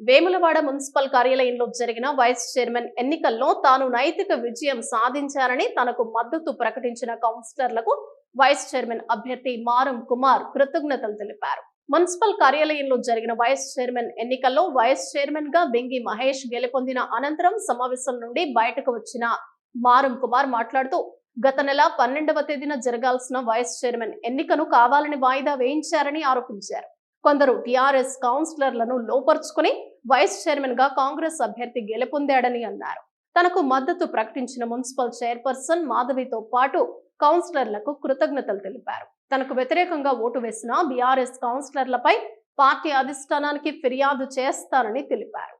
Vemulawada municipal కార్యాలయంలో జరిగిన vice chairman ఎన్నికల్లో తాను నైతిక విజయం సాధించారని తనకు మద్దతు ప్రకటించిన కౌన్సిలర్లకు వైస్ చైర్మన్ అభ్యర్థి మారం కుమార్ కృతజ్ఞతలు తెలిపారు. మున్సిపల్ కార్యాలయంలో జరిగిన వైస్ చైర్మన్ ఎన్నికల్లో వైస్ చైర్మన్గా బెంగి మహేష్ గెలుపొందిన అనంతరం సమావేశం నుండి బయటకు వచ్చిన మారం కుమార్ మాట్లాడుతూ గత నెల పన్నెండవ తేదీన జరగాల్సిన వైస్ చైర్మన్ ఎన్నికను కావాలని వాయిదా వేయించారని ఆరోపించారు. కొందరు టీఆర్ఎస్ కౌన్సిలర్లను లోపరుచుకుని వైస్ చైర్మన్గా కాంగ్రెస్ అభ్యర్థి గెలుపొందాడని అన్నారు. తనకు మద్దతు ప్రకటించిన మున్సిపల్ చైర్పర్సన్ మాధవితో పాటు కౌన్సిలర్లకు కృతజ్ఞతలు తెలిపారు. తనకు వ్యతిరేకంగా ఓటు వేసిన బీఆర్ఎస్ కౌన్సిలర్లపై పార్టీ అధిష్టానానికి ఫిర్యాదు చేస్తారని తెలిపారు.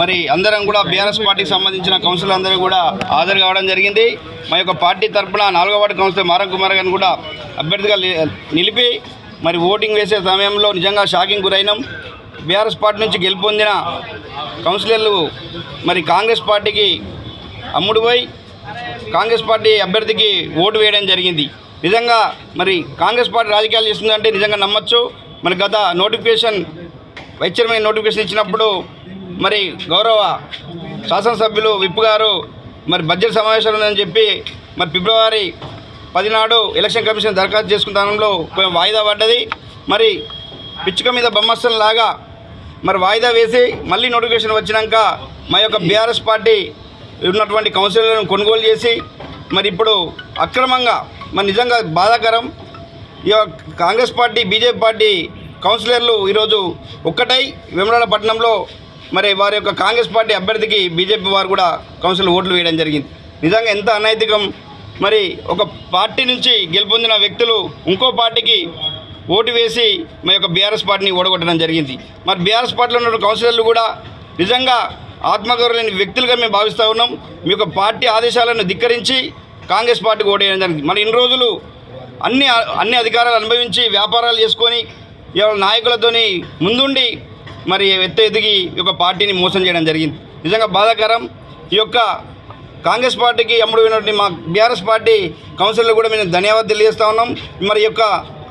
మరి అందరం కూడా బీఆర్ఎస్ పార్టీకి సంబంధించిన కౌన్సిల్ అందరూ కూడా హాజరు కావడం జరిగింది. మా యొక్క పార్టీ తరఫున నాలుగో వార్డు కౌన్సిలర్ మారం కుమార్ గారిని కూడా అభ్యర్థిగా నిలిపి మరి ఓటింగ్ వేసే సమయంలో నిజంగా షాకింగ్ గురైనాం. బీఆర్ఎస్ పార్టీ నుంచి గెలుపొందిన కౌన్సిలర్లు మరి కాంగ్రెస్ పార్టీకి అమ్ముడుపోయి కాంగ్రెస్ పార్టీ అభ్యర్థికి ఓటు వేయడం జరిగింది. నిజంగా మరి కాంగ్రెస్ పార్టీ రాజకీయాలు చేస్తుందంటే నిజంగా నమ్మచ్చు. మరి గత నోటిఫికేషన్ వైస్ చైర్మన్ నోటిఫికేషన్ ఇచ్చినప్పుడు మరి గౌరవ శాసనసభ్యులు విప్ గారు మరి బడ్జెట్ సమావేశాలు ఉందని చెప్పి మరి ఫిబ్రవరి పదినాడు ఎలక్షన్ కమిషన్ దరఖాస్తు చేసుకుంటానంలో కొంచెం వాయిదా పడ్డది. మరి పిచ్చుక మీద బొమ్మస్సం లాగా మరి వాయిదా వేసి మళ్ళీ నోటిఫికేషన్ వచ్చినాక మా యొక్క బీఆర్ఎస్ పార్టీ ఉన్నటువంటి కౌన్సిలర్లను కొనుగోలు చేసి మరి ఇప్పుడు అక్రమంగా మరి నిజంగా బాధాకరం. ఈ యొక్క కాంగ్రెస్ పార్టీ బీజేపీ పార్టీ కౌన్సిలర్లు ఈరోజు ఒక్కటై వేములవాడ పట్టణంలో మరి వారి యొక్క కాంగ్రెస్ పార్టీ అభ్యర్థికి బీజేపీ వారు కూడా కౌన్సిల్ ఓట్లు వేయడం జరిగింది. నిజంగా ఎంత అనైతికం. మరి ఒక పార్టీ నుంచి గెలుపొందిన వ్యక్తులు ఇంకో పార్టీకి ఓటు వేసి మా యొక్క బీఆర్ఎస్ పార్టీని ఓడగొట్టడం జరిగింది. మరి బీఆర్ఎస్ పార్టీలో ఉన్న కౌన్సిలర్లు కూడా నిజంగా ఆత్మగౌరవలేని వ్యక్తులుగా మేము భావిస్తూ ఉన్నాం. మీ యొక్క పార్టీ ఆదేశాలను ధిక్కరించి కాంగ్రెస్ పార్టీకి ఓటేయడం జరిగింది. మరి ఇన్ని రోజులు అన్ని అన్ని అధికారాలు అనుభవించి వ్యాపారాలు చేసుకొని ఇవాళ నాయకులతోని ముందుండి మరి ఎత్తు ఎదిగి ఈ యొక్క పార్టీని మోసం చేయడం జరిగింది. నిజంగా బాధాకరం. ఈ యొక్క కాంగ్రెస్ పార్టీకి అమ్ముడు మా బీఆర్ఎస్ పార్టీ కౌన్సిల్లో కూడా మేము ధన్యవాదాలు తెలియజేస్తా ఉన్నాం. మరి యొక్క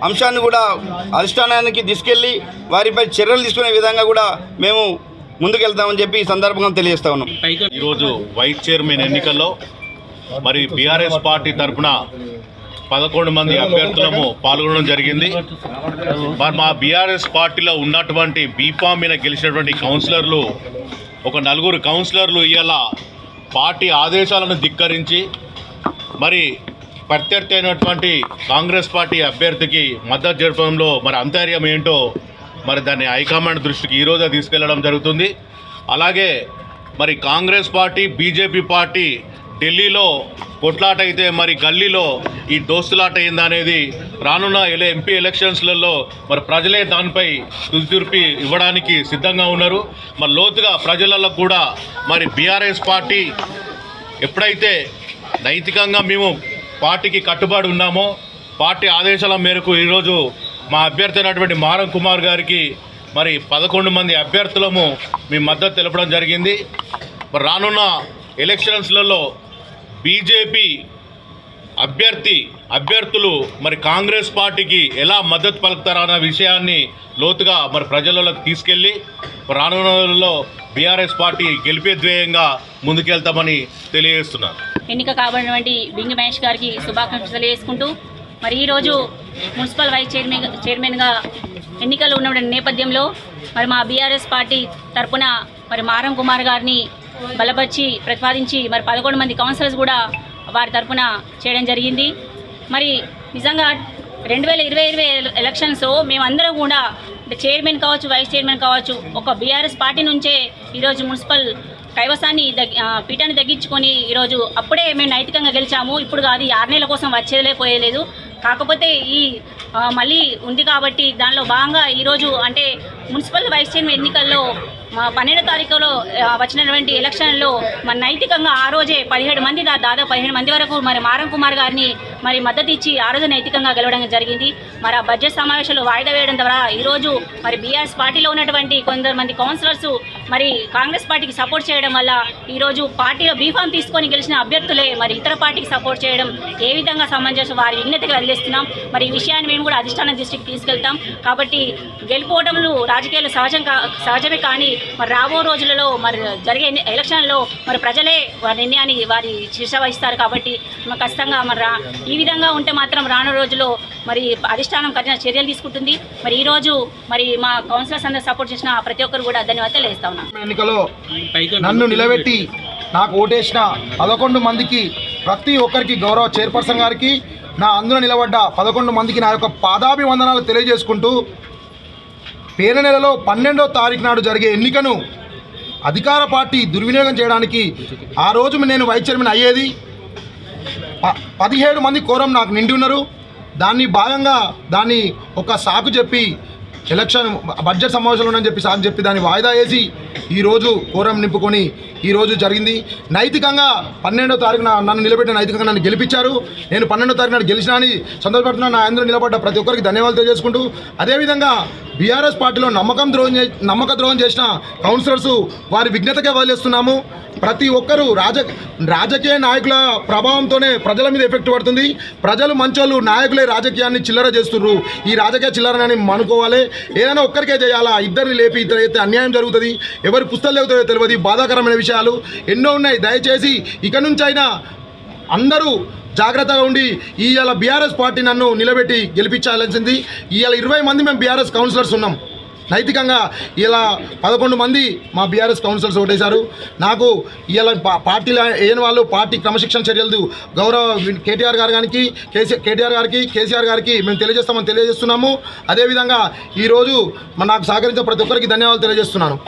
అంశాన్ని కూడా అధిష్టానానికి తీసుకెళ్ళి వారిపై చర్యలు తీసుకునే విధంగా కూడా మేము ముందుకెళ్తామని చెప్పి ఈ సందర్భంగా తెలియజేస్తా ఉన్నాం. ఈరోజు వైస్ చైర్మన్ ఎన్నికల్లో మరి బీఆర్ఎస్ పార్టీ తరఫున పదకొండు మంది అభ్యర్థులము పాల్గొనడం జరిగింది. మరి మా బీఆర్ఎస్ పార్టీలో ఉన్నటువంటి బీఫామ్ మీద గెలిచినటువంటి కౌన్సిలర్లు ఒక నలుగురు కౌన్సిలర్లు ఇవాళ పార్టీ ఆదేశాలను ధిక్కరించి మరి ప్రత్యర్థి అయినటువంటి కాంగ్రెస్ పార్టీ అభ్యర్థికి మద్దతు జరపడంలో మరి అంతర్యం ఏంటో మరి దాన్ని హైకమాండ్ దృష్టికి ఈరోజే తీసుకెళ్ళడం జరుగుతుంది. అలాగే మరి కాంగ్రెస్ పార్టీ బీజేపీ పార్టీ ఢిల్లీలో కొట్లాట అయితే మరి గల్లీలో ఈ దోస్తులాట ఏందనేది రానున్న ఎల ఎంపీ ఎలక్షన్స్లలో మరి ప్రజలే దానిపై తుదితీర్పు ఇవ్వడానికి సిద్ధంగా ఉన్నారు. మరి లోతుగా ప్రజలలో కూడా మరి బీఆర్ఎస్ పార్టీ ఎప్పుడైతే నైతికంగా మేము పార్టీకి కట్టుబడి ఉన్నామో పార్టీ ఆదేశాల మేరకు ఈరోజు మా అభ్యర్థి అయినటువంటి మారం కుమార్ గారికి మరి పదకొండు మంది అభ్యర్థులము మీ మద్దతు తెలపడం జరిగింది. మరి రానున్న ఎలక్షన్స్లలో బీజేపీ అభ్యర్థి అభ్యర్థులు మరి కాంగ్రెస్ పార్టీకి ఎలా మద్దతు పలుకుతారన్న విషయాన్ని లోతుగా మరి ప్రజలలోకి తీసుకెళ్ళి రానున్న రోజుల్లో బీఆర్ఎస్ పార్టీ గెలిపే ధ్యేయంగా ముందుకెళ్తామని తెలియజేస్తున్నారు. ఎన్నిక కాబడినటువంటి బింగి మహేష్ గారికి శుభాకాంక్షలు తెలియజేసుకుంటూ మరి ఈరోజు మున్సిపల్ వైస్ చైర్మన్ చైర్మన్గా ఎన్నికలు ఉన్న నేపథ్యంలో మరి మా బీఆర్ఎస్ పార్టీ తరపున మరి మారం కుమార్ గారిని బలపరిచి ప్రతిపాదించి మరి పదకొండు మంది కౌన్సిలర్స్ కూడా వారి తరపున చేయడం జరిగింది. మరి నిజంగా రెండు వేల ఇరవై ఇరవై ఎలక్షన్స్ మేమందరం కూడా చైర్మన్ కావచ్చు వైస్ చైర్మన్ కావచ్చు ఒక బీఆర్ఎస్ పార్టీ నుంచే ఈరోజు మున్సిపల్ కైవసాన్ని పీఠాన్ని తగ్గించుకొని ఈరోజు అప్పుడే మేము నైతికంగా గెలిచాము. ఇప్పుడు కాదు ఈ ఆరు నెలల కోసం వచ్చేదిలే పోయేలేదు. కాకపోతే ఈ మళ్ళీ ఉంది కాబట్టి దానిలో భాగంగా ఈరోజు అంటే మున్సిపల్ వైస్ చైర్మన్ ఎన్నికల్లో పన్నెండో తారీఖులో వచ్చినటువంటి ఎలక్షన్లో మరి నైతికంగా ఆ రోజే పదిహేడు మంది దాదాపు పదిహేడు మంది వరకు మరి మారం కుమార్ గారిని మరి మద్దతు ఇచ్చి ఆ రోజు నైతికంగా గెలవడం జరిగింది. మరి ఆ బడ్జెట్ సమావేశాలు వాయిదా వేయడం ద్వారా ఈరోజు మరి బీఆర్ఎస్ పార్టీలో ఉన్నటువంటి కొందరు మంది కౌన్సిలర్స్ మరి కాంగ్రెస్ పార్టీకి సపోర్ట్ చేయడం వల్ల ఈరోజు పార్టీలో బీఫామ్ తీసుకొని గెలిచిన అభ్యర్థులే మరి ఇతర పార్టీకి సపోర్ట్ చేయడం ఏ విధంగా సమంజసం వారి విజ్ఞతగా వదిలేస్తున్నాం. మరి ఈ విషయాన్ని మేము కూడా అధిష్టానం దృష్టికి తీసుకెళ్తాం. కాబట్టి గెలుపోవటములు రాజకీయాలు సహజం సహజమే కానీ మరి రాబో రోజులలో మరి జరిగే ఎలక్షన్లో మరి ప్రజలే వారి నిర్ణయాన్ని వారి శిక్ష వహిస్తారు కాబట్టి మరి ఖచ్చితంగా మరి రా ఈ విధంగా ఉంటే మాత్రం రానున్న రోజుల్లో మరి అధిష్టానం కఠిన చర్యలు తీసుకుంటుంది. మరి ఈ రోజు మరి మా కౌన్సిలర్స్ అందరూ సపోర్ట్ చేసిన ప్రతి ఒక్కరు కూడా ధన్యవాదాలు వేస్తా ఉన్నాం. ఎన్నికలో నన్ను నిలబెట్టి నాకు ఓటేసిన పదకొండు మందికి ప్రతి ఒక్కరికి గౌరవ చైర్పర్సన్ గారికి నా అందులో నిలబడ్డ పదకొండు మందికి నా యొక్క పాదాభివందనాలు తెలియజేసుకుంటూ పేరు నెలలో పన్నెండో తారీఖు నాడు జరిగే ఎన్నికను అధికార పార్టీ దుర్వినియోగం చేయడానికి ఆ రోజు నేను వైస్ చైర్మన్ అయ్యేది. ప- పదిహేడు మంది కోరం నాకు నిండి ఉన్నారు. దాన్ని భాగంగా దాన్ని ఒక సాకు చెప్పి ఎలక్షన్ బడ్జెట్ సమావేశంలో ఉన్నాయని చెప్పి సాకు చెప్పి దాన్ని వాయిదా వేసి ఈరోజు కోరం నింపుకొని ఈరోజు జరిగింది. నైతికంగా పన్నెండో తారీఖున నన్ను నిలబెట్టిన నైతికంగా నన్ను గెలిపించారు. నేను పన్నెండో తారీఖు నాడు గెలిచినా అని నా అందరూ నిలబడ్డ ప్రతి ఒక్కరికి ధన్యవాదాలు తెలియజేసుకుంటూ అదేవిధంగా బీఆర్ఎస్ పార్టీలో నమ్మకం ద్రోహం చే నమ్మక ద్రోహం చేసిన కౌన్సిలర్స్ వారి విజ్ఞతకే వదిలేస్తున్నాము. ప్రతి ఒక్కరూ రాజ రాజకీయ నాయకుల ప్రభావంతోనే ప్రజల మీద ఎఫెక్ట్ పడుతుంది. ప్రజలు మంచోళ్ళు నాయకులే రాజకీయాన్ని చిల్లర చేస్తున్నారు ఈ రాజకీయ చిల్లరని అనుకోవాలి. ఏదైనా ఒక్కరికే చేయాలా? ఇద్దరిని లేపి ఇద్దరు అయితే అన్యాయం జరుగుతుంది. ఎవరి పుస్తకాలు లేవుతాయో తెలియదు బాధాకరమైన విషయాలు ఎన్నో ఉన్నాయి. దయచేసి ఇక నుంచి అయినా అందరూ జాగ్రత్తగా ఉండి ఇవాళ బీఆర్ఎస్ పార్టీ నన్ను నిలబెట్టి గెలిపించాల్సింది. ఇవాళ ఇరవై మంది మేము బీఆర్ఎస్ కౌన్సిలర్స్ ఉన్నాం. నైతికంగా ఇలా పదకొండు మంది మా బీఆర్ఎస్ కౌన్సిలర్స్ ఓటేశారు. నాకు ఇలా పార్టీలో ఏని వాళ్ళు పార్టీ క్రమశిక్షణ చర్యలు గౌరవ కేటీఆర్ గారు గారికి కేసీఆర్ కేటీఆర్ గారికి కేసీఆర్ గారికి మేము తెలియజేస్తామని తెలియజేస్తున్నాము. అదేవిధంగా ఈరోజు నాకు సహకరించిన ప్రతి ఒక్కరికి ధన్యవాదాలు తెలియజేస్తున్నాను.